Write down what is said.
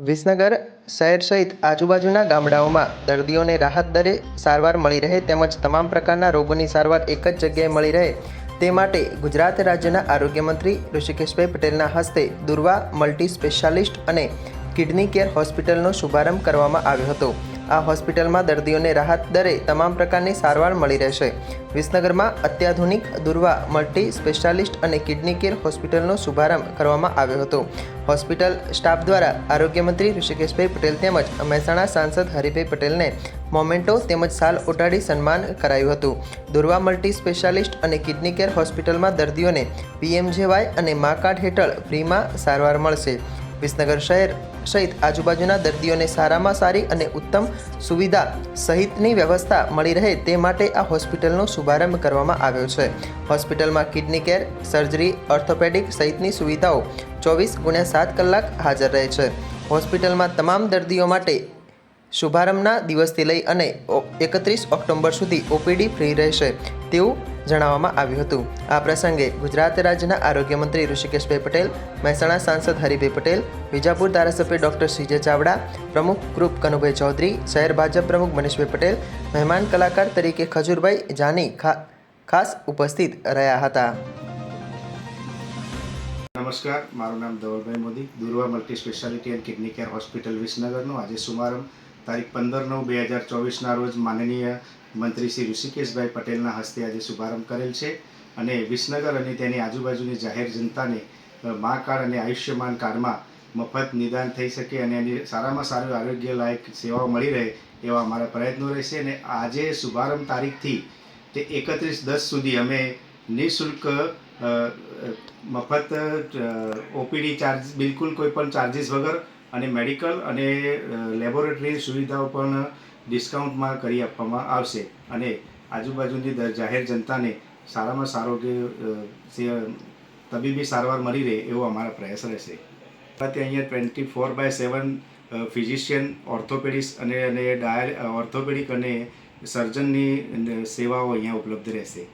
વિસનગર શહેર સહિત આજુબાજુના ગામડાઓમાં દર્દીઓને રાહત દરે સારવાર મળી રહે તેમજ તમામ પ્રકારના રોગોની સારવાર એક જ જગ્યાએ મળી રહે તે માટે ગુજરાત રાજ્યના આરોગ્ય મંત્રી ઋષિકેશભાઈ પટેલના હસ્તે દુર્વા મલ્ટી સ્પેશિયાલિસ્ટ અને કિડની કેર હોસ્પિટલનો શુભારંભ કરવામાં આવ્યો હતો. આ હોસ્પિટલમાં દર્દીઓને રાહત દરે તમામ પ્રકારની સારવાર મળી રહેશે. વિસનગરમાં અત્યાધુનિક દુર્વા મલ્ટી સ્પેશિયાલિસ્ટ અને કિડની કેર હોસ્પિટલનો શુભારંભ કરવામાં આવ્યો હતો. હોસ્પિટલ સ્ટાફ દ્વારા આરોગ્યમંત્રી ઋષિકેશભાઈ પટેલ તેમજ મહેસાણા સાંસદ હરિભાઈ પટેલને મોમેન્ટો તેમજ સાલ ઓટાડી સન્માન કરાયું હતું. દુર્વા મલ્ટી સ્પેશિયાલિસ્ટ અને કિડની કેર હોસ્પિટલમાં દર્દીઓને પીએમજેવાય અને મા કાર્ડ હેઠળ ફ્રીમાં સારવાર મળશે. વિસનગર શહેર સહિત આજુબાજુના દર્દીઓને સારામાં સારી અને ઉત્તમ સુવિધા સહિતની વ્યવસ્થા મળી રહે તે માટે આ હોસ્પિટલનો શુભારંભ કરવામાં આવ્યો છે. હોસ્પિટલમાં કિડની કેર, સર્જરી, ઓર્થોપેડિક સહિતની સુવિધાઓ ચોવીસ ગુણ્યા સાત કલાક હાજર રહે છે. હોસ્પિટલમાં તમામ દર્દીઓ માટે શુભારંભના દિવસથી લઈ અને એકત્રીસ ઓક્ટોબર સુધી ઓપીડી ફ્રી રહેશે. તેવું જણાવવામાં આવ્યું હતું. આ પ્રસંગે ગુજરાત રાજ્યના આરોગ્ય મંત્રી ઋષિકેશભાઈ પટેલ, મહેસાણા સાંસદ હરિભાઈ પટેલ, વિજાપુર ધારાસભ્ય ડૉક્ટર સીજે ચાવડા, પ્રમુખ ગ્રુપ કનુભાઈ ચૌધરી, શહેર ભાજપ પ્રમુખ મનીષભાઈ પટેલ, મહેમાન કલાકાર તરીકે ખજૂરભાઈ જાની ખાસ ઉપસ્થિત રહ્યા હતા. નમસ્કાર, મારું નામ Dhavalbhai Modi, Durva multi speciality and kidney care hospital વિસનગરનો. આજે શુભારંભ તારીખ પંદર નવ બે હજાર ચોવીસના રોજ માનનીય મંત્રી શ્રી ઋષિકેશભાઈ પટેલના હસ્તે આજે શુભારંભ કરેલ છે અને વિસનગર અને તેની આજુબાજુની જાહેર જનતાને મા કાર્ડ અને આયુષ્યમાન કાર્ડમાં મફત નિદાન થઈ શકે અને એની સારામાં સારું આરોગ્ય લાયક સેવાઓ મળી રહે એવા અમારા પ્રયત્નો રહેશે અને આજે શુભારંભ તારીખથી તે એકત્રીસ દસ સુધી અમે નિઃશુલ્ક મફત ઓપીડી ચાર્જ, બિલકુલ કોઈ પણ ચાર્જિસ વગર અને મેડિકલ અને લેબોરેટરી સુવિધાઓ પણ ડિસ્કાઉન્ટમાં કરી આપવામાં આવશે. અને આજુબાજુની જાહેર જનતાને સારામાં સારો તબીબી સારવાર મળી રહે એવો અમારા પ્રયાસ રહેશે. ત્યાં અહીંયા twenty four by seven physician orthopaedics અને અને ડાય ઓર્થોપેડિક અને સર્જનની સેવાઓ અહીંયા ઉપલબ્ધ રહેશે.